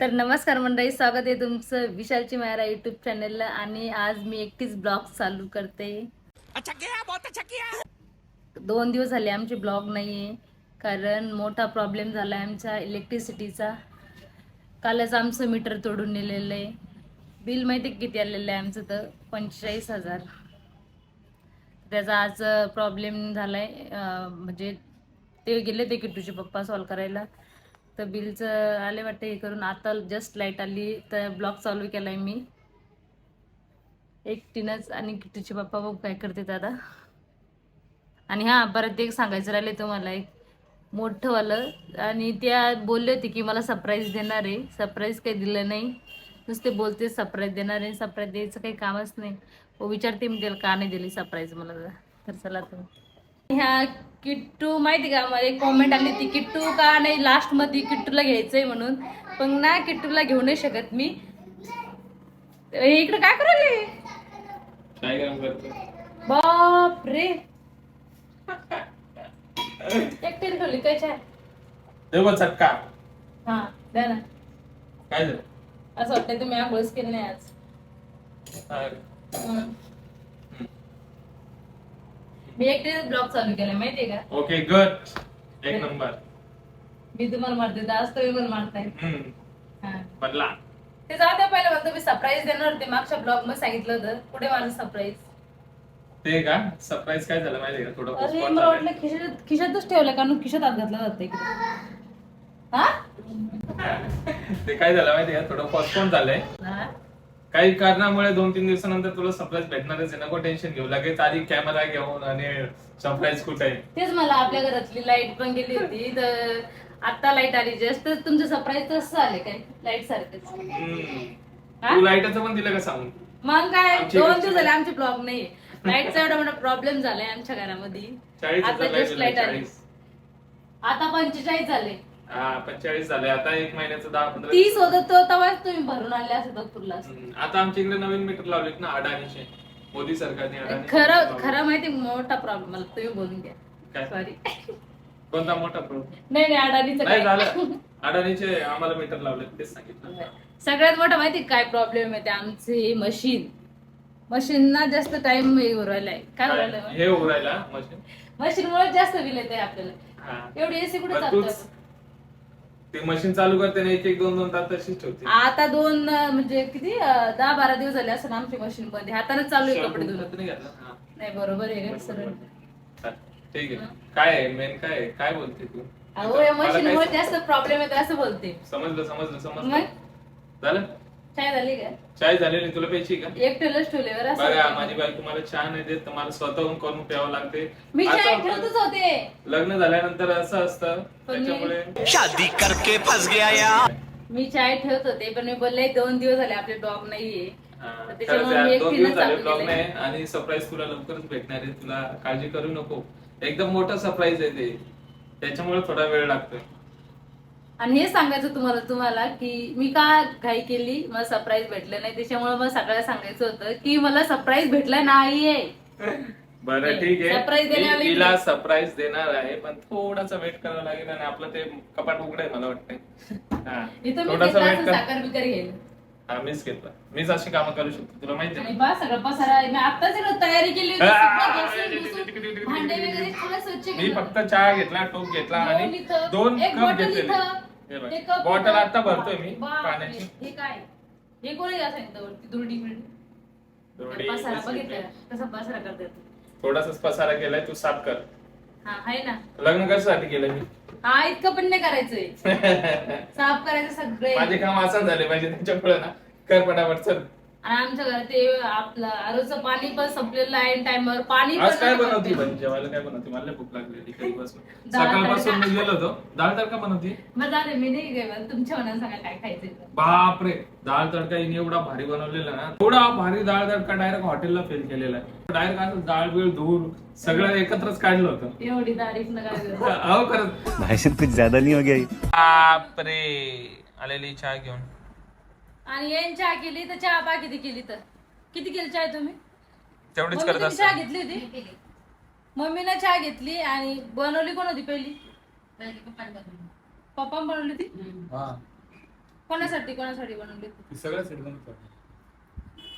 तर नमस्कार मंडळी स्वागत आहे तुमचं विशालची मायरा युट्यूब चॅनलला आणि आज मी एकटीच ब्लॉग चालू करते. दोन दिवस झाले आमचे ब्लॉग नाही आहे कारण मोठा प्रॉब्लेम झाला आहे आमच्या इलेक्ट्रिसिटीचा कालच आमचं मीटर तोडून नेलेलं आहे बिल माहिती किती आलेलं आहे आमचं तर? पंचेचाळीस हजार. त्याचा आज प्रॉब्लेम झाला आहे म्हणजे ते गेले ते किट्टूचे पप्पा सॉल्व करायला. तर बिलचं आले वाटतं हे करून. आता जस्ट लाइट आली तर ब्लॉग चालू केला आहे मी एकटीनंच आणि किट्टूचे पप्पा बघू काय करते दादा आणि हां परत एक सांगायचं राहिले तुम्हाला एक. मोठंवालं आणि त्या बोलले होते की मला सरप्राईज देणार आहे. सरप्राईज काही दिलं नाही. नुसते बोलते सरप्राईज देणार आहे सरप्राईज द्यायचं काही कामच नाही. हो विचारते मी त्याला का नाही दिली सरप्राईज मला तर चला तुम्ही. ह्या किट्टू माहिती का? मला एक कॉमेंट आली ती किट्टू का नाही? लास्टमध्ये किट्टूला घ्यायचंय म्हणून. पण ना किट्टूला घेऊ नाही शकत मी. इकडे काय करायले काय काम करतो बाप रे एकटी ठेवली काय चटका. हा द्या ना. काय झालं? असं वाटतंय तुम्ही आंघोळच केली नाही आज? हम्म. मी एकटीच ब्लॉग चालू केला माहितीये का? ओके गुड एक नंबर. मी तुम्हाला मारते आज तुम्ही पण मारताय हम्म. हा. बनला. ते जाऊ द्या पहिलं म्हणतो मी सरप्राईज देणार होते. मागच्या ब्लॉगमध्ये सांगितलं होतं. कुठे माझं सरप्राईज ते का? सरप्राईज काय झालं माहितीये का? थोडं अरे postpone मला झालंय. वाटलं खिशात खिशातच ठेवलं का नु खिशात हात घातला जातं इकडे. हा? ते काय झालं माहितीये का? थोडं पोस्टपोन झालंय. हा? काही कारणामुळे दोन तीन दिवसानंतर तुला सरप्राईज भेटणारच आहे. नको टेन्शन घेऊ. लगेच आधी कॅमेरा घेऊन आणि सरप्राईज कुठे आहे? तेच मला आपल्या घरातली लाइट पण गेली होती. तर आता लाइट आली जस्ट तर तुमचं सरप्राईज तसं आले काय? लाइट सारखंच. हम्म. हा? तू लाईटाचं पण दिलं का सांगून? मग काय? आमची दोन दिवस झाले आमचे ब्लॉग नाही. लाईटचा एवढा मोठा प्रॉब्लेम झालाय आमच्या घरामध्ये. चाळीस आता हजार जस्ट लाइट आली. चाळीस. आता पंचेचाळीस झाले. हा पंचेचाळीस झाले आता एक महिन्याचं दहा पंधरा तीस होत तो तुम्ही भरून आले असं नागपूरला हम्म. आता आमच्या इकडे नवीन मीटर लावलेत ना अडाणीचे. मोदी सरकारने खरं. खरं माहिती मोठा प्रॉब्लेम मला तुम्ही बोलून घ्या. काय? सॉरी कोणता मोठा प्रॉब्लेम नाही नाही अडाणीचं नाही काय? झालं. अडाणीचे आम्हाला मीटर लावले तेच सांगितलं. सगळ्यात मोठा माहिती काय प्रॉब्लेम आहे ते? आमचे मशीन मशीनना जास्त टाइम हे काय हे उघडायला मशीन मशीन मुळे जास्त बिल येते आपल्याला. हा. एवढी एसी कुठे पण तूच चालतं ते मशीन चालू करते ना एक एक दोन दोन तास तशीच ठेवते. आता दोन अं, म्हणजे किती अं, दहा बारा दिवस झाले असं आमची मशीन मध्ये हाताने चालू आहे कपडे धुणं. नाही घातलं? हा. नाही बरोबर आहे का सरळ चालेल. ठीक आहे. काय आहे? मेन काय आहे? काय बोलते तू? अहो या मला मशीन काय मुळे जास्त प्रॉब्लेम येते असं बोलते. समजलं समजलं समजलं. मग? झालं? काय झाली का? चाय झालेली तुला प्यायची का? एक टेलच ठेवले बरं बघा माझी बायको मला चहा नाही देत तर मला स्वतःहून करून प्यावं लागते. मी चाय ठेवतच होते. लग्न झाल्यानंतर असं असतं पण मी- त्याच्यामुळे शादी करके फंस गया यार मी चाय ठेवत होते पण मी बोलले दोन दिवस झाले आपले डॉग नाहीये. हा, तर खरंच त्याच्यामुळे यार, मी दोन एकटीनं दिवस झाले चालू ब्लॉग केलंय. नाही आणि सरप्राईज तुला लवकरच भेटणार आहे तुला काळजी करू नको. एकदम मोठं सरप्राईज आहे ते. त्याच्यामुळे थोडा वेळ लागतोय. आणि हे सांगायचं तुम्हाला तुम्हाला की मी का घाई केली? मला सरप्राईज भेटलं नाही. त्याच्यामुळे मला सगळ्याला सांगायचं होतं की मला सरप्राईज भेटला नाहीये. बरं ठीक surprise आहे देण्यावाले मी तिला. सरप्राईज देणार आहे पण थोडासा वेट करावा लागेल आणि आपलं ते कपाट उघडेल मला वाटतंय. हा. इथं मी थोडासा घेतला वेट असं कर. साखर बिकर घेईल हा मीच घेतला. मीच अशी कामं करू शकतो. तुला माहिती आणि आहे बा सगळं पसारा. मी आत्ताच सगळं तयारी केली होती. आ, सगळं घासून, घुसून, भांडे वगैरे सगळं स्वच्छ मी केलं. फक्त चहा घेतला टोप घेतला दोन आणि इथं, दोन एक कप बॉटल घेतलेले. इथं, कप बॉटल. आता भरतोय मी बापरे, पाण्याची. हे काय? हे कोणी असं सांगितलं वरती? दुर्डी बिर्डी? थोडी पसारा बघितलं इथे. का? कसा पसारा करतात थोडासाच पसारा केलाय तू साफ कर. हा आहे ना. लग्न कशासाठी केलं मी? हा इतकं पण नाही करायचंय. साफ करायचं सगळे. माझे काम असं झाले पाहिजे त्याच्यामुळे ना. कर पटापट चल. आणि आमच्या घरात ते आपलं आरोचं पाणी पण संपलेलं आहे टाइमवर पाणी आज पण काय नाही बनवती. पण जेवायला काय बनवती? मला लय भूक लागलेली कधीपासून डाळ सकाळपासून. मी गेलो होतो. डाळ तडका बनवती? मग दे मी नाही गेलं. तुमच्या मनात सांगा काय खायचं ते. बापरे. डाळ तडका हिने एवढा भारी बनवलेला ना. थोडा भारी डाळ तडका डायरेक्ट हॉटेलला फेल केलेला आहे. डायरेक्ट असं डाळ बिळ धुवून सगळं एकत्रच काढलं होतं. एवढी तारीफ नका करू. अहो खरंच. कुछ ज्यादा नहीं हो गया ये? बापरे. आलेली चहा घेऊन. आणि येईन चहा केली तर चहा पा किती केली तर. किती केली चहा तुम्ही? तेवढीच मम्मी करत तुम्ही चहा असत घेतली होती? मम्मीनं चहा घेतली आणि बनवली कोण होती पहिली? पप्पा बनवली. होती? कोणासाठी कोणासाठी बनवली ती सगळ्या सेट बनवतो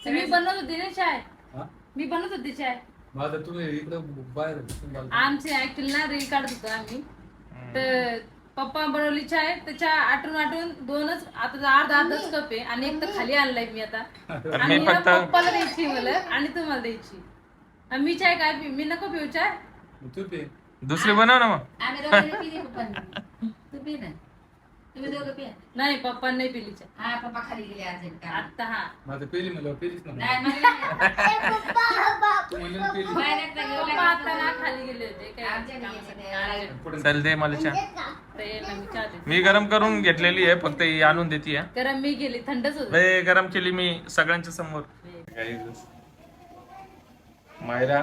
मी बनवत होती ना चाय हा? मी बनवत होती चाय मग आता तुम्ही इकडं बाहेर आमचे ऍक्च्युअली ना रील काढत होतो आम्ही. तर पप्पा बनवली चाय त्याच्या आटून आटून दोनच आता अर्धा अर्धाच कप आहे. आणि एक तर खाली आणलाय मी आता. आणि ना पप्पाला द्यायची मला आणि तुम्हाला द्यायची. आणि मी चाय काय पी मी नको पिऊ चाय. तू पे. दुसरी बनव ना मग. आम्ही दोघांनी पिली तू पी ना. तुम्ही दोघं पिया. नाही पप्पा नाही पिली चाय हा पप्पा खाली गेले अर्जंट हा. पेली म्हणलं पेलीच ना नाही मला तू म्हणलं ना पेली. बाहेर एकटा घेऊन पप्पा आता ना खाली गेले होते काय आमच्या कामासाठी. गेले आणि पुढे चल दे मला चहा. ते यायला मी चहा देते. मी गरम करून घेतलेली आहे फक्त ही आणून देते आहे. गरम मी गेली थंडच होत. गरम केली मी सगळ्यांच्या समोर. मायरा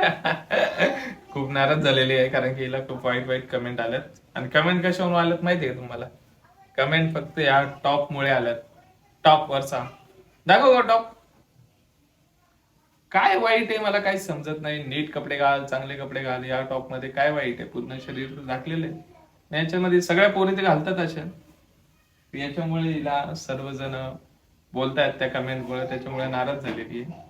खूप नाराज झालेली आहे कारण की हिला खूप वाईट वाईट कमेंट आल्यात. आणि कमेंट कशावरून आल्यात माहिती आहे तुम्हाला? कमेंट फक्त या टॉप मुळे आल्यात. टॉप वरचा दाखव टॉप काय वाईट आहे मला काही समजत नाही. नीट कपडे घाल चांगले कपडे घाल. या टॉपमध्ये काय वाईट आहे? पूर्ण शरीर झाकलेले याच्यामध्ये सगळ्या पोरी ते घालतात अशा. याच्यामुळे हिला सर्वजण बोलतायत त्या कमेंट मुळे. त्याच्यामुळे नाराज झालेली आहे.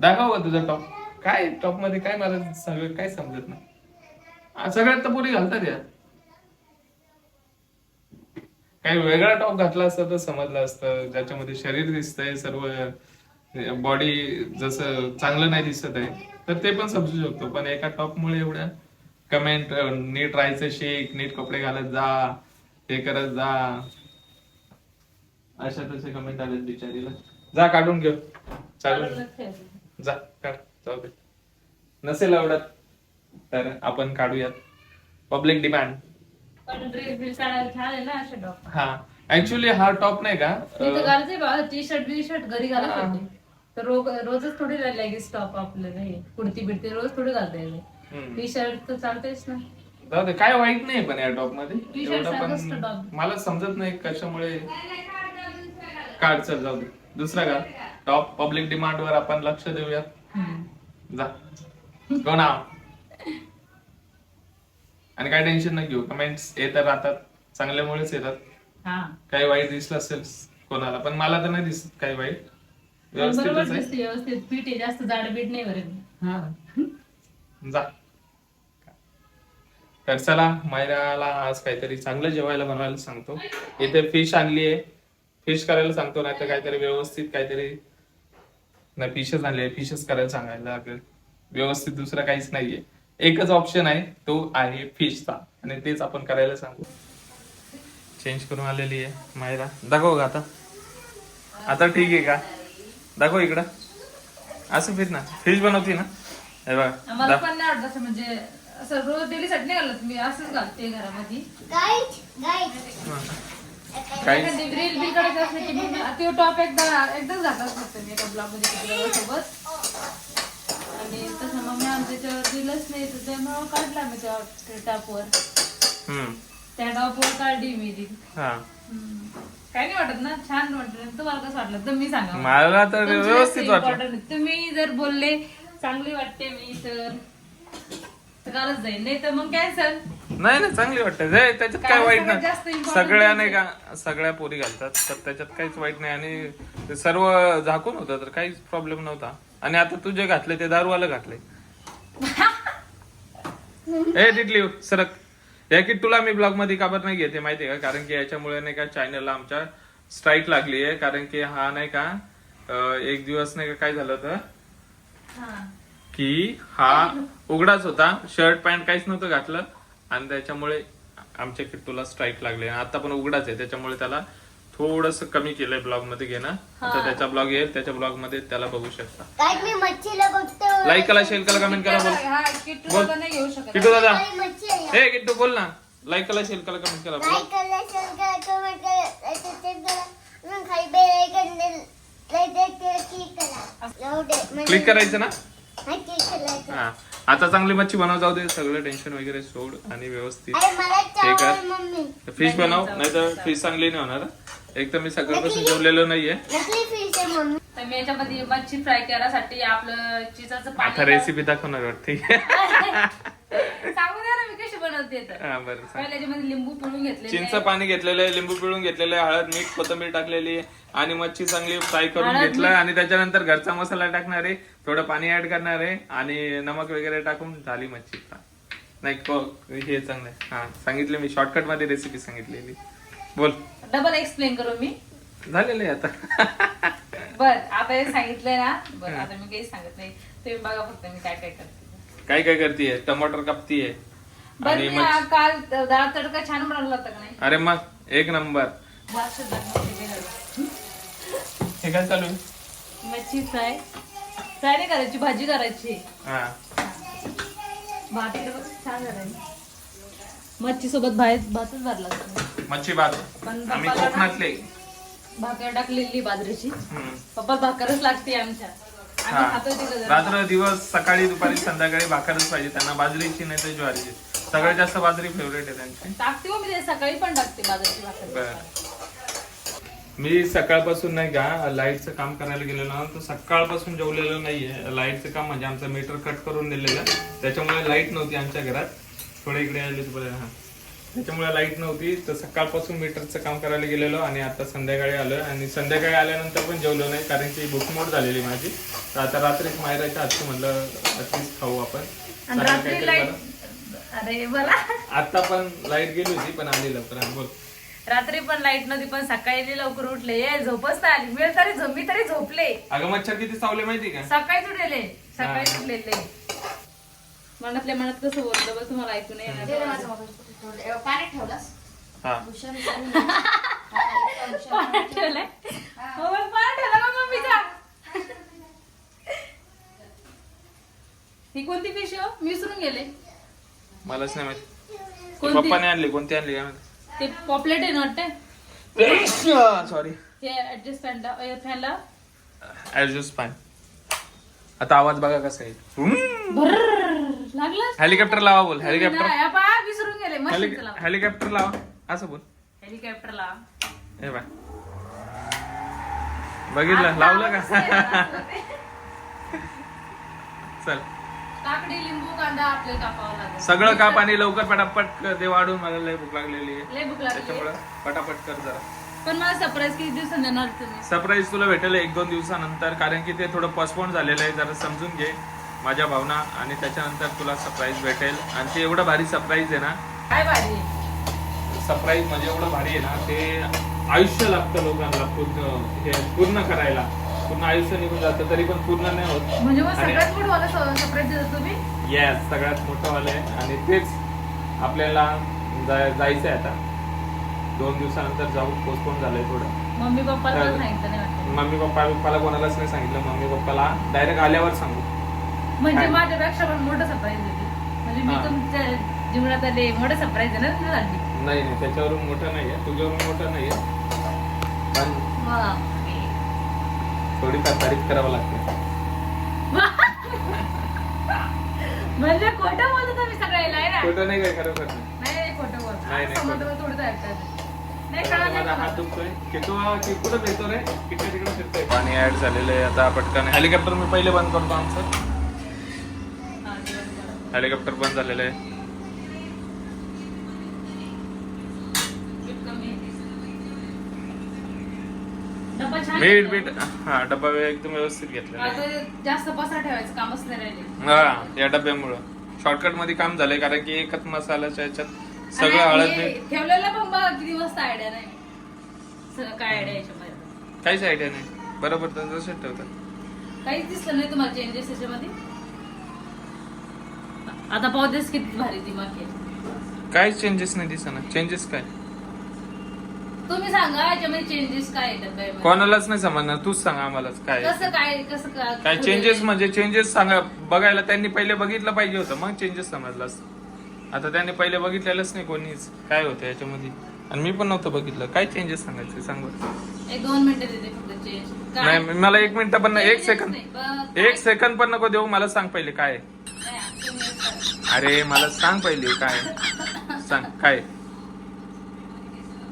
दाखव का तुझा टॉप काय टॉपमध्ये काय मला सगळं काय समजत नाही. सगळ्यात तर पोरी घालतात या काही वेगळा टॉप घातला असता तर समजलं असतं. ज्याच्यामध्ये शरीर दिसतंय सर्व बॉडी जसं चांगलं नाही दिसत आहे तर ते पण समजू शकतो. पण एका टॉप मुळे एवढ्या कमेंट नीट राहायचं शेक नीट कपडे घालत जा हे करत जा. अशा तसे कमेंट आले बिचारीला. जा काढून घेऊ. चालून जा काढ. जाऊ दे. नसेल आवडत तर आपण काढूयात. पब्लिक डिमांड पण ड्रेस बिल काढायला छान आहे ना असे डॉग हा. ऍक्च्युली हा टॉप नाही का? मी तर अं, घालते बाबा टी शर्ट बी शर्ट घरी घालत. होते. तर रोज रोजच थोडी लेगीस टॉप आपल्याला हे कुर्ती बिडती रोज थोडी घालता येते. टी शर्ट तर चालतेच ना. जाऊ दे काय वाईट नाही पण या टॉपमध्ये. एवढं पण. मला समजत नाही कशामुळे. काढ चल जाऊ दे. दुसरा का? टॉप पब्लिक डिमांड वर आपण लक्ष देऊयात. जा. कोण आव आणि काय टेन्शन नाही घेऊ. कमेंट्स येतात राहतात. चांगल्यामुळेच येतात. हा. काही वाईट दिसलं असेल कोणाला पण मला तर नाही दिसत काही वाईट. पण बरोबर व्यवस्थितच आहे. दिसते व्यवस्थित. पीठ आहे जास्त जाड बीट नाही बरं. हा. जा. तर चला मायराला आज काहीतरी चांगलं जेवायला बनवायला सांगतो. इथे फिश आणली आहे. फिश करायला सांगतो नाही तर काहीतरी व्यवस्थित काहीतरी नाही फिशच आणली आहे फिशच करायला सांगायला लागेल. व्यवस्थित दुसरं काहीच नाहीये. एकच ऑप्शन आहे तो आहे फिशचा आणि तेच आपण करायला सांगू. चेंज करून आलेली आहे मायरा. दाखव का आता. आता ठीक आहे का? दाखव इकडं. असं फिर ना. फिश बनवती ना? हे बघा. मला दा- पण नाही आवडत असं म्हणजे असं रोज डेली साठी नाही घालत मी असंच घालते घरामध्ये. एखादी रील बिल काढायचं असलं की मी ते टॉप एकदा एकदाच घातला फक्त मी एका ब्लॉगमध्ये सोबत. आणि तसं मग मी आमच्या त्याच्यावर दिलंच नाही तर त्यामुळे काढला मी त्या टॉपवर त्या टॉपवर काढली मी ती हा. काय नाही वाटत ना छान वाटत तुम्हाला कसं वाटलं? तुम्ही सांगा. मला तर व्यवस्थित वाटलं. तुम्ही जर बोलले चांगली वाटते मी तर तर कालच जाईल नाही तर मग कॅन्सल नाही नाही चांगली वाटते. जे त्याच्यात काय वाईट नाही. सगळ्या नाही का सगळ्या पोरी घालतात तर त्याच्यात काहीच वाईट नाही. आणि ते सर्व झाकून होतं तर काहीच प्रॉब्लेम नव्हता. आणि आता तू जे घातले ते दारूवाला घातले. ए टिटली सरक. या की तुला मी ब्लॉगमध्ये काबर नाही घेते माहितीये का? कारण की याच्यामुळे नाही का चॅनलला आमच्या स्ट्राईक लागली आहे. कारण की हा नाही का एक दिवस नाही का काय झालं होतं? की हा उघडाच होता. शर्ट पॅन्ट काहीच नव्हतं घातलं. आणि त्याच्यामुळे आमच्या किट्टूला स्ट्राईक लागले. आणि आता पण उघडाच आहे. त्याच्यामुळे त्याला थोडस कमी केलंय ब्लॉगमध्ये घेणं. आता त्याचा ब्लॉग येईल. त्याच्या ब्लॉगमध्ये त्याला बघू शकता. काय मी मच्छीला बघतो. लाईक करा शेअर करा कमेंट करा बोल. किट्टू दादा नाही घेऊ शकत. किट्टू दादा. काही मच्छी आहे हे किट्टू बोल ना. लाईक करा शेअर करा कमेंट करा बोल. लाईक करा शेअर करा कमेंट करा. सबस्क्राईब करा मग खाली बेल आयकॉन लाईक क्लिक करा. म्हणजे- करायचं ना? हा क्लिक करायचं हा. आता चांगली मच्छी बनव जाऊ दे. सगळं टेन्शन वगैरे सोड आणि व्यवस्थित. हे कर. फिश बनव नाही तर फिश चांगली नाही होणार एक तर मी सकाळपासून जेवलेलो नाहीये. नकली फिश आहे मम्मी. तर मी याच्यामध्ये मच्छी फ्राय करायसाठी आपलं चिजाचं आता रेसिपी दाखवणार वाटते. सांगू द्या ना मी कशी बनवते परत येतं हा बरं सांग. पहिल्या याच्यामध्ये लिंबू पिळून घेतले चिंच पाणी घेतलेलं आहे लिंबू पिळून घेतलेलं आहे हळद मीठ कोथिंबीर टाकलेली आहे आणि मच्छी चांगली फ्राय करून घेतलं आणि त्याच्यानंतर घरचा मसाला टाकणार आहे थोडं पाणी ऍड करणार आहे आणि नमक वगैरे टाकून झाली मच्छी. नाही को- हे चांगलं आहे. हा सांगितले मी शॉर्टकटमध्ये रेसिपी सांगितलेली. बोल. डबल एक्सप्लेन करू मी. झालेलं आहे आता. बर आता हे सांगितलंय ना. बर आता मी काही सांगत नाही. तुम्ही बघा फक्त मी काय काय करते. काय काय करतीये टमाटर कापतीये. बर आणि मी मच्छी आ- काल डाळ तडका छान बनवला होता का नाही? अरे मग एक नंबर. भात सुद्धा. हे काय चालू आहे? मच्छी फ्राय. फ्राय नाही करायची भाजी करायची. हा. भात बघ, छान झालाय मच्छी सोबत बाहेर भातच भरला असतो. मच्छी भात. पण आम्ही पप्पाला ना- कोकणातले. भाकर टाकलेली बाजरीची. हम्म. पप्पा भाकरच लागते आमच्या. रात्र दिवस सकाळी दुपारी संध्याकाळी भाकरच पाहिजे त्यांना. बाजरीची नाही तर ज्वारीची. सगळ्यात जास्त बाजरी फेवरेट आहे त्यांची. टाकते हो मी ते सकाळी पण टाकते बाजरीची भाकर. बर. मी सकाळपासून नाही का लाईटचं काम करायला गेलेलो ना तर सकाळपासून जेवलेलं नाहीये. लाईटचं काम म्हणजे आमचं मीटर कट करून दिलेलं. त्याच्यामुळे लाइट नव्हती आमच्या घरात. थोडे इकडे आले बरं. हा. त्याच्यामुळे लाइट नव्हती. तर सकाळपासून मीटरचं काम करायला गेलेलो आणि आता संध्याकाळी आलोय. आणि संध्याकाळी आल्यानंतर पण जेवलो नाही कारण की भूकमोड झालेली माझी. तर आता रात्रीच मायराच्या हातची म्हणलं अतिच खाऊ आपण. अरे आता पण लाइट गेली होती पण आली लवकर. हा, बोल. रात्री पण लाइट नव्हती पण सकाळी लवकर उठले. झोपच नाही आली. वेळ तरी झोप मी तरी झोपले. अगं मच्छर किती चावले माहिती का? सकाळीच उठलेले. सकाळीच हा. उठलेले. मनातल्या मनात कसं बोलतो बस तुम्हाला ऐकू नाही दे रे येणार ठेवलंस? हा. हा, पाण्यात ठेवला मम्मीचा. ही कोणती फिश हो? मी विसरून गेले. मलाच नाही माहिती. कोणती? पप्पाने आणली कोणती आणली काय ते पॉपलेट आहे ना वाटते? सॉरी हे ऍडजस्ट फॅनला फॅनला ऍडजस्ट पाय आता आवाज बघा कसा आहे. लागला? हेलिकॉप्टर लावा बोल हेलिकॉप्टर नाही, विसरून मशीनचं लाव. हेलिकॉप्टर लावा. असं बोल. हेलिकॉप्टर लाव. हे बाय बघितलं? लावलं का? चल. काकडी लिंबू कांदा आपल्याला कापावा लागेल. सगळं काप आणि लवकर पटापट कर. दे वाढून मला लय भूक लागलेली आहे. लय भूक लागली त्याच्यामुळं पटापट कर जरा. पण मला सरप्राईज किती दिवसांनी देणार तुम्ही? सरप्राईज तुला भेटेल एक दोन दिवसानंतर. कारण की ते थोडं पोस्टपोन झालेलं आहे. जरा समजून घे. माझ्या भावना. आणि त्याच्यानंतर तुला सरप्राईज भेटेल. आणि ते एवढं भारी सरप्राईज आहे ना काय भाजी सरप्राईज म्हणजे एवढं भारी आहे ना ते आयुष्य लागतं लोकांना पूर्ण हे पूर्ण करायला. पूर्ण आयुष्य निघून जातं तरी पण पूर्ण नाही होत. म्हणजे मग आणि- सगळ्यात मोठं सरप्राईज देतो तुम्ही? येस सगळ्यात मोठं वालं आहे आणि तेच आपल्याला जाय- जायचंय आता. दोन दिवसानंतर जाऊ पोस्टपोन झालंय थोडं. मम्मी पप्पाला. पण सांगितलं नाही वाटतं. मम्मी पप्पा पप्पाला कोणालाच नाही सांगितलं. मम्मी पप्पाला डायरेक्ट आल्यावर सांगू. म्हणजे काय? माझ्यापेक्षा पण मोठं सरप्राईज देते. म्हणजे मी हा. तुमच्या जीवनात आले मोठं सरप्राईज आहे ना तुझ्यासाठी नाही नाही त्याच्यावरून मोठं नाहीये तुझ्यावरून मोठं नाहीये पण बापरे. थोडीफार तारीफ करावं लागते. म्हणजे खोटं बोलतो तुम्ही सगळ्याला आहे ना? खोटं नाही काय खरोखर नाही. नाही नाही, खोटं बोलतो. नाही, नाही, समोर खोटं. थोडं ऐकतात नाही आता कळलं माझा हात नाही दुखतोय. किटू की कुठं फिरतो रे? तिकडे तिकडे फिरतोय. पाणी ऍड झालेलं आहे आता पटकन. हेलिकॉप्टर मी पहिले बंद करतो आमचं. हा. हेलिकॉप्टर बंद झालेलं आहे मीठ कमी आहे. मीठ घेतला. बीट हा डब्बा एकदम व्यवस्थित आता जास्त पसरा ठेवायचं कामच नाही राहिले हा या डब्यामुळं. शॉर्टकटमध्ये काम झालंय कारण की एकच मसाल्याच्या याच्यात सगळं हळद मीठ. ठेवलेलं पण बघा किती वाजता आयडिया नाही. सगळं काय आयडिया याच्यामध्ये? काहीच आयडिया नाही. बरोबर तर तसंच ठेवतात. काहीच दिसलं नाही तुम्हाला चेंजेस याच्यामध्ये? आता पावतेस किती भारी दिमाग आहे. काहीच चेंजेस नाही दिसना चेंजेस काय? तुम्ही सांगा याच्यामध्ये चेंजेस काय आहे डब्यामध्ये कोणालाच नाही समजणार तूच सांग आम्हालाच काय. कसं काय कसं काय चेंजेस म्हणजे चेंजेस सांगा. बघायला त्यांनी पहिले बघितलं पाहिजे होतं मग चेंजेस समजलं असतं आता त्यांनी पहिले बघितलेलंच नाही कोणीच. काय होतं याच्यामध्ये? आणि मी पण नव्हतं बघितलं. काय चेंजेस सांगायचे? सांग बरं. एक दोन मिनिटं देते फक्त चेंज नाही मला एक मिनिट पण नाही, एक सेकंद बस एक सेकंद पण नको देऊ मला सांग पहिले काय आहे. नाही. अरे मला सांग पहिले काय आहे. सांग काय आहे?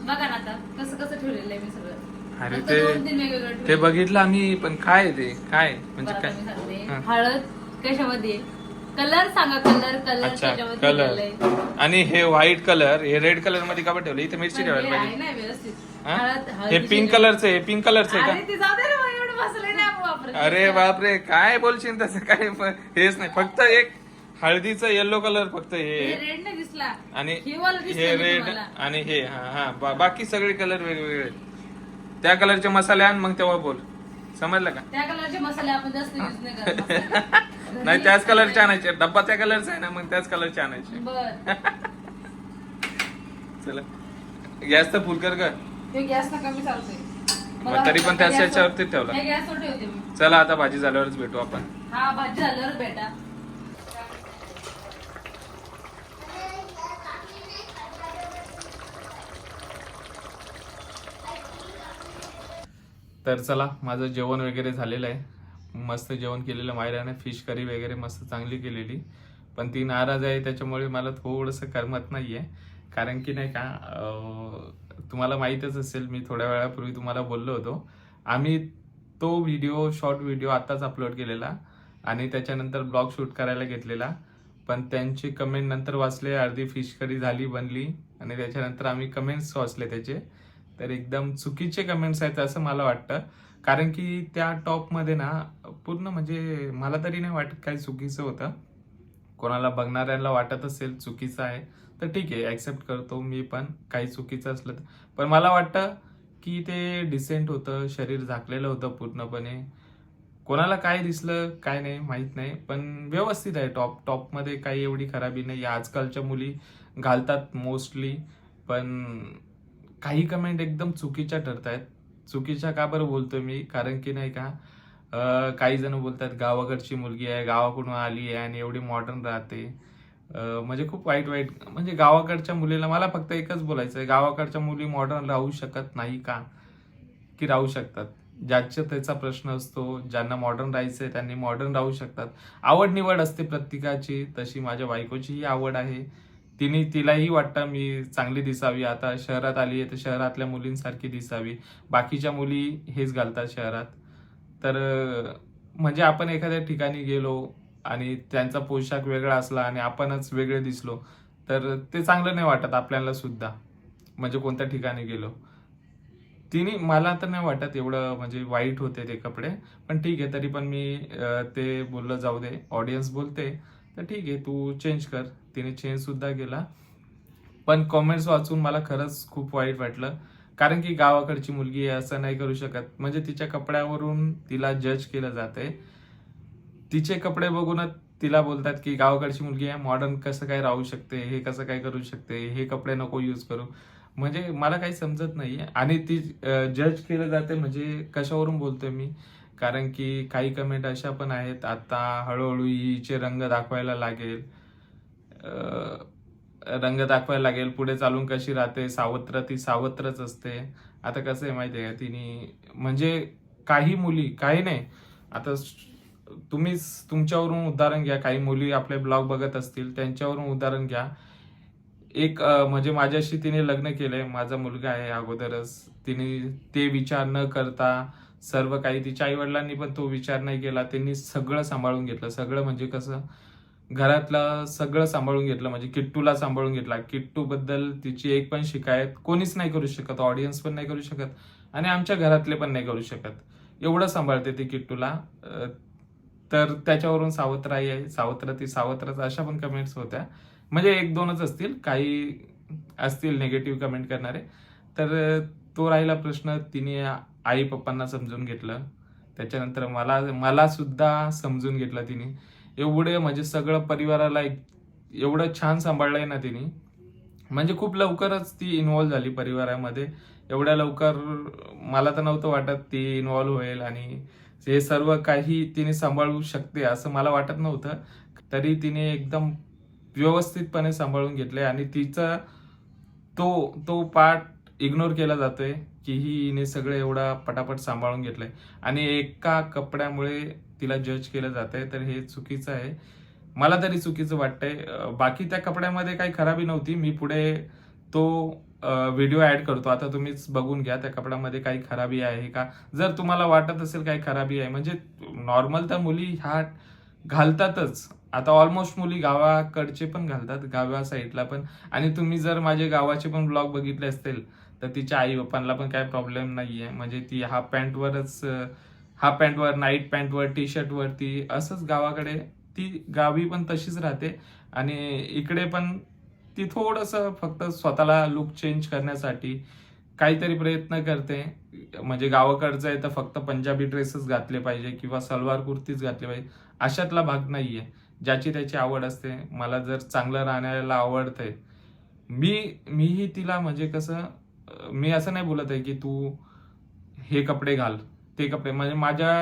बघा ना आता कसं कसं ठेवलेलं आहे मी सगळं अरे ते- दोन तीन वेगवेगळं ते ठेवलेलं. बघितलं आम्ही पण काय आहे ते काय? म्हणजे काय. हा. हळद कशामध्ये कलर सांगा कलर कलर अच्छा कलर आणि हे व्हाईट कलर हे रेड कलरमध्ये का बरं ठेवलं इथे मिरची ठेवायला पाहिजे हा? हे पिंक कलरचं आहे पिंक कलरचं आहे का ते जाऊ दे रे मग, एवढं मसाले नाही आपण वापरत. अरे बापरे काय बोलशील तसं काय प- हेच नाही फक्त एक हळदीचं येल्लो कलर फक्त हे. हे रेड नाही दिसला. आणि हे वाला दिसलं ना रेड तुम्हाला? आणि हे हा हा. बा- बाकी सगळे कलर वेगवेगळे त्या कलरचे मसाले आण मग तेव्हा बोल. समजलं का? त्या कलरचे मसाले आपण जास्त युज नाही करत. नाही त्याच कलरचे आणायचे. डब्बा त्या कलरचा आहे ना मग त्याच कलरचे आणायचे. बर. चला. गॅस तर फुल कर हे गॅस ना कमी चालतोय. मग तरी पण त्याच याच्यावरती ठेवला. गॅसवर ठेवते मी. चला आता भाजी झाल्यावरच भेटू आपण. हा भाजी झाल्यावर बेटा तर चला माझं जेवण वगैरे झालेलं आहे. मस्त जेवण केलेलं मायराने फिश करी वगैरे मस्त चांगली केलेली. पण ती नाराज आहे त्याच्यामुळे मला थोडंसं करमत नाही आहे कारण की नाही का तुम्हाला माहीतच असेल मी थोड्या वेळापूर्वी तुम्हाला बोललो होतो. आम्ही तो व्हिडिओ शॉर्ट व्हिडिओ आत्ताच अपलोड केलेला आणि त्याच्यानंतर ब्लॉग शूट करायला घेतलेला. पण त्यांचे कमेंट नंतर वाचले अर्धी फिश करी झाली बनली आणि त्याच्यानंतर आम्ही कमेंट्स वाचले त्याचे. तर एकदम चुकीचे कमेंट्स आहेत असं मला वाटतं. कारण की त्या टॉपमध्ये ना पूर्ण म्हणजे मला तरी नाही वाटत काही चुकीचं होतं. कोणाला बघणाऱ्याला वाटत असेल चुकीचं आहे तर ठीक आहे ॲक्सेप्ट करतो मी पण. काही चुकीचं असलं तर. पण मला वाटतं की ते डिसेंट होतं शरीर झाकलेलं होतं पूर्णपणे. कोणाला काय दिसलं काय नाही माहीत नाही. पण व्यवस्थित आहे टॉप टॉपमध्ये काही एवढी खराबी नाही. आजकालच्या मुली घालतात मोस्टली पण काही कमेंट एकदम चुकीच्या ठरत आहेत चुकीच्या का बरं बोलतोय मी? कारण की नाही का काही जण बोलतात गावाकडची मुलगी आहे गावाकडून आली आहे आणि एवढी मॉडर्न राहते. म्हणजे खूप वाईट वाईट म्हणजे गावाकडच्या मुलीला मला फक्त एकच बोलायचं आहे गावाकडच्या मुली मॉडर्न राहू शकत नाही का? की राहू शकतात? ज्याच्या त्याचा प्रश्न असतो ज्यांना मॉडर्न राहायचं आहे त्यांनी मॉडर्न राहू शकतात. आवड निवड असते प्रत्येकाची तशी माझ्या बायकोचीही आवड आहे. तिने तिलाही वाटतं मी चांगली दिसावी. आता शहरात आली आहे तर शहरातल्या मुलींसारखी दिसावी. बाकीच्या मुली हेच घालतात शहरात. तर म्हणजे आपण एखाद्या ठिकाणी गेलो आणि त्यांचा पोशाख वेगळा असला आणि आपणच वेगळे दिसलो तर ते चांगलं नाही वाटत आपल्याला सुद्धा म्हणजे कोणत्या ठिकाणी गेलो. तिने मला तर नाही वाटत एवढं म्हणजे वाईट होते ते कपडे पण ठीक आहे तरी पण मी ते बोललं जाऊ दे ऑडियन्स बोलते. तर ठीक आहे तू चेंज कर. तिने चेंजसुद्धा केला. पण कॉमेंट्स वाचून मला खरंच खूप वाईट वाटलं. कारण की गावाकडची मुलगी आहे असं नाही करू शकत. म्हणजे तिच्या कपड्यावरून तिला जज केलं जाते तिचे कपडे बघूनच तिला बोलतात की गावाकडची मुलगी आहे मॉडर्न कसं काय राहू शकते हे कसं काय करू शकते हे कपडे नको यूज करू. म्हणजे मला काही समजत नाही आणि ती जज केलं जाते म्हणजे कशावरून बोलतोय मी? कारण की काही कमेंट अशा पण आहेत. आता हळूहळू हिचे रंग दाखवायला लागेल. रंग दाखवायला लागेल. पुढे चालून कशी राहते? सावत्र ती सावत्रच असते. आता कसं आहे माहिती आहे का? तिने म्हणजे काही मुली काही नाही. आता तुम्हीच तुमच्यावरून उदाहरण घ्या. काही मुली आपले ब्लॉग बघत असतील त्यांच्यावरून उदाहरण घ्या. एक म्हणजे माझ्याशी तिने लग्न केलंय. माझा मुलगा आहे अगोदरच. तिने ते विचार न करता सर्व काही तिच्या आईवडिलांनी पण तो विचार नाही केला. त्यांनी सगळं सांभाळून घेतलं. सगळं म्हणजे कसं? घरातलं सगळं सांभाळून घेतलं म्हणजे किट्टूला सांभाळून घेतला. किट्टूबद्दल तिची एक पण शिकायत कोणीच नाही करू शकत ऑडियन्स पण नाही करू शकत आणि आमच्या घरातले पण नाही करू शकत. एवढं सांभाळते ती किट्टूला. तर त्याच्यावरून सावत्र आई आहे. सावत्र ती सावत्रच अशा पण कमेंट्स होत्या. म्हणजे एक दोनच असतील काही असतील निगेटिव्ह कमेंट करणारे. तर तो राहिला प्रश्न तिने आई पप्पांना समजून घेतलं. त्याच्यानंतर मला मला सुद्धा समजून घेतलं तिने. एवढे म्हणजे सगळं परिवाराला एक एवढं छान सांभाळलंय ना तिने. म्हणजे खूप लवकरच ती इन्व्हॉल्व्ह झाली परिवारामध्ये. एवढ्या लवकर मला तर नव्हतं वाटत ती इन्व्हॉल्व्ह होईल आणि हे सर्व काही तिने सांभाळू शकते असं मला वाटत नव्हतं. तरी तिने एकदम व्यवस्थितपणे सांभाळून घेतले आणि तिचा तो तो पार्ट इग्नोर केला जातोय. की हिने सगळं एवढा पटापट सांभाळून घेतलंय. आणि एका कपड्यामुळे तिला जज केलं जात आहे तर हे चुकीचं आहे. मला तरी चुकीचं वाटतंय. बाकी त्या कपड्यामध्ये काही खराबी नव्हती. मी पुढे तो व्हिडिओ ऍड करतो. आता तुम्हीच बघून घ्या त्या कपड्यामध्ये काही खराबी आहे का? जर तुम्हाला वाटत असेल काही खराबी आहे म्हणजे नॉर्मल तर मुली ह्या घालतातच. आता ऑलमोस्ट मुली गावाकडचे पण घालतात गावा साईडला पण. आणि तुम्ही जर माझे गावाचे पण ब्लॉग बघितले असतील तर तिच्या आई बापांना पण काय प्रॉब्लेम नाही आहे म्हणजे ती हाफ पॅन्टवरच हाफ पॅन्टवर नाईट पॅन्टवर टी शर्टवरती असंच गावाकडे ती गावी पण तशीच राहते. आणि इकडे पण ती थोडंसं फक्त स्वतःला लुक चेंज करण्यासाठी काहीतरी प्रयत्न करते. म्हणजे गावाकडचं आहे तर फक्त पंजाबी ड्रेसेस घातले पाहिजे किंवा सलवार कुर्तीच घातली पाहिजे. अशातला भाग नाही आहे ज्याची त्याची आवड असते. मला जर चांगलं राहण्याला आवडतंय. मी मीही तिला म्हणजे कसं मी असं नाही बोलत आहे की तू हे कपडे घाल ते कपडे. म्हणजे माझ्या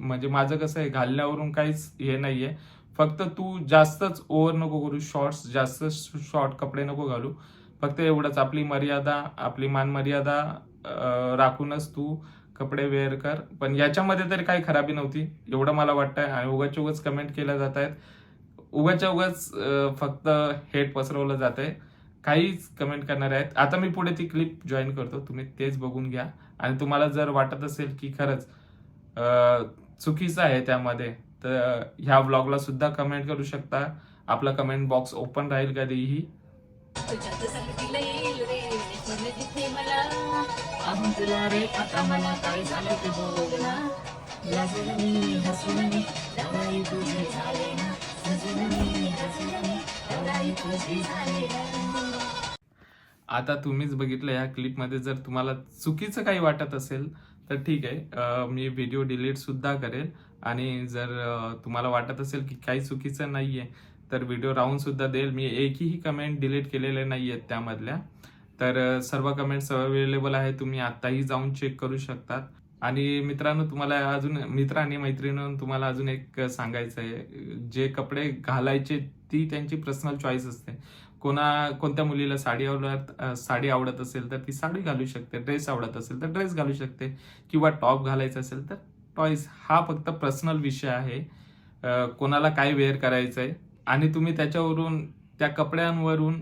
म्हणजे माझं कसं आहे घालण्यावरून काहीच हे नाही आहे फक्त तू जास्तच ओव्हर नको करू शॉर्ट्स जास्त शॉर्ट कपडे नको घालू. फक्त एवढंच आपली मर्यादा आपली मानमर्यादा राखूनच तू कपडे वेअर कर. पण याच्यामध्ये तरी काही खराबी नव्हती. एवढं मला वाटतंय. आणि उगाच उगाच कमेंट केल्या जात आहेत उगाच्या उगाच फक्त हेट पसरवलं जात आहे काहीच कमेंट करणारे आहेत. आता मी पुढे ती क्लिप जॉईन करतो. तुम्ही तेच बघून घ्या. आणि तुम्हाला जर वाटत असेल की खरंच चुकीचं आहे त्यामध्ये तर ह्या ब्लॉगला सुद्धा कमेंट करू शकता. आपला कमेंट बॉक्स ओपन राहील कधीही. तुझ्यात तुझे झाले ना आता तुम्हीच बघितलं या क्लिपमध्ये जर तुम्हाला चुकीचं काही वाटत असेल तर ठीक आहे. मी व्हिडिओ डिलीट सुद्धा करेल. आणि जर तुम्हाला वाटत असेल की काही चुकीचं नाही आहे तर व्हिडिओ राहून सुद्धा देईल. मी एकही कमेंट डिलीट केलेले नाही आहेत त्यामधल्या. तर सर्व कमेंट्स अवेलेबल आहे तुम्ही आत्ताही जाऊन चेक करू शकतात. आणि मित्रांनो तुम्हाला अजून मित्र आणि तुम्हाला अजून एक सांगायचं आहे जे कपडे घालायचे ती त्यांची पर्सनल चॉईस असते. कोणा कोणत्या मुलीला साडी आवडत साडी आवडत असेल तर ती साडी घालू शकते ड्रेस आवडत असेल तर ड्रेस घालू शकते किंवा टॉप घालायचा असेल तर टॉईस. हा फक्त पर्सनल विषय आहे. कोणाला काय वेअर करायचं आहे आणि तुम्ही त्याच्यावरून त्या कपड्यांवरून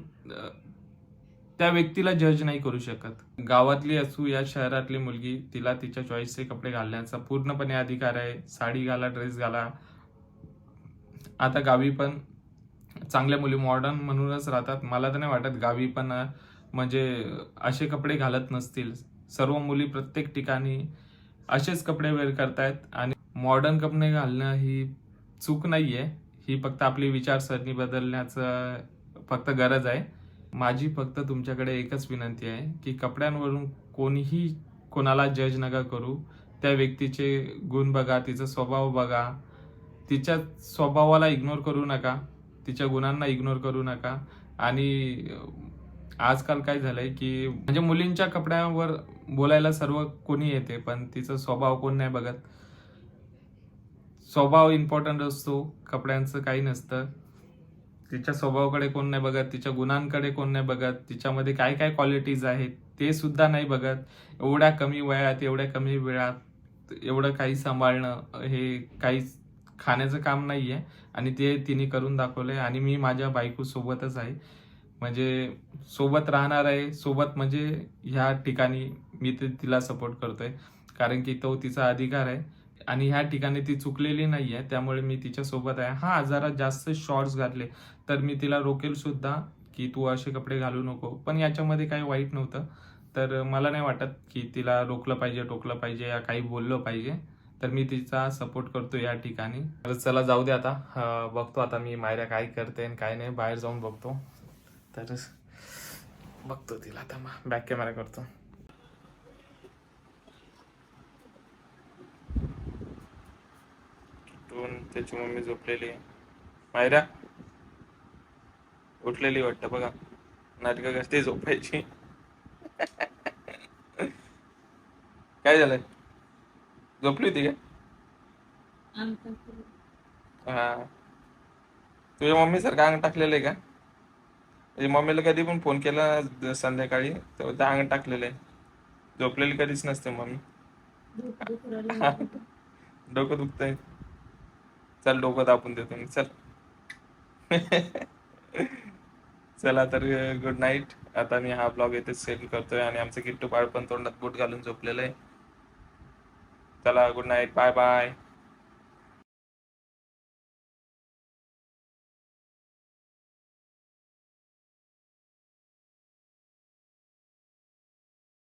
त्या व्यक्तीला जज नाही करू शकत. गावातली असू या शहरातली मुलगी तिला तिच्या चॉईसचे कपडे घालण्याचा पूर्णपणे अधिकार आहे. साडी घाला ड्रेस घाला. आता गावी पण चांगल्या मुली मॉडर्न म्हणूनच राहतात. मला तर नाही वाटत गावी पण म्हणजे असे कपडे घालत नसतील. सर्व मुली प्रत्येक ठिकाणी असेच कपडे वेअर करतायत आणि मॉडर्न कपडे घालणं ही चूक नाही आहे ही फक्त आपली विचारसरणी बदलण्याचं फक्त गरज आहे. माझी फक्त तुमच्याकडे एकच विनंती आहे की कपड्यांवरून कोणीही कोणाला जज नका करू. त्या व्यक्तीचे गुण बघा तिचा स्वभाव बघा. तिच्या स्वभावाला इग्नोर करू नका. तिच्या गुणांना इग्नोर करू नका. आणि आजकाल काय झालंय की म्हणजे मुलींच्या कपड्यांवर बोलायला सर्व कोणी येते पण तिचा स्वभाव कोण नाही बघत. स्वभाव इम्पॉर्टंट असतो कपड्यांचं काही नसतं. तिच्या स्वभावाकडे कोण नाही बघत तिच्या गुणांकडे कोण नाही बघत तिच्यामध्ये काय काय क्वालिटीज आहेत ते सुद्धा नाही बघत. एवढ्या कमी वयात एवढ्या कमी वेळात एवढं काही सांभाळणं हे काही खाण्याचं काम नाही आहे आणि ते तिने करून दाखवलंय. आणि मी माझ्या बायको सोबतच आहे. म्हणजे सोबत राहणार आहे. सोबत म्हणजे ह्या ठिकाणी मी ते तिला सपोर्ट करतोय. कारण की तो तिचा अधिकार आहे. आणि ह्या ठिकाणी ती चुकलेली नाही आहे त्यामुळे मी तिच्यासोबत आहे. हा जरा जास्त शॉर्ट्स घातले. तर मी तिला रोकेल सुद्धा की तू असे कपडे घालू नको. पण याच्यामध्ये काही वाईट नव्हतं. तर मला नाही वाटत की तिला रोखलं पाहिजे टोकलं पाहिजे या काही बोललं पाहिजे. तर मी तिचा सपोर्ट करतो या ठिकाणी. तर चला जाऊ दे आता. बघतो आता मी मायऱ्या काय करते आणि काय नाही. बाहेर जाऊन बघतो. तर बघतो तिला आता बॅक कॅमेरा करतो. त्याची मम्मी झोपलेली आहे. मायरा उठलेली वाटतं बघा. नाटकं कसते झोपायची. काय झालंय? झोपली होती का? हा. तुझ्या मम्मी सारखं अंग टाकलेलं आहे का? म्हणजे मम्मीला कधी पण फोन केला संध्याकाळी तेव्हा त्या अंग टाकलेलं आहे. झोपलेली कधीच नसते मम्मी. डोकं दुखतंय. चल डोकं दाबून देतो मी. चल. चला तर गुड नाईट आता मी हा ब्लॉग येथे सेंड करतोय आणि आमचं किट्टू बाळ पण तोंडात बोट घालून झोपलेलं आहे. จลาคุนไนบายบาย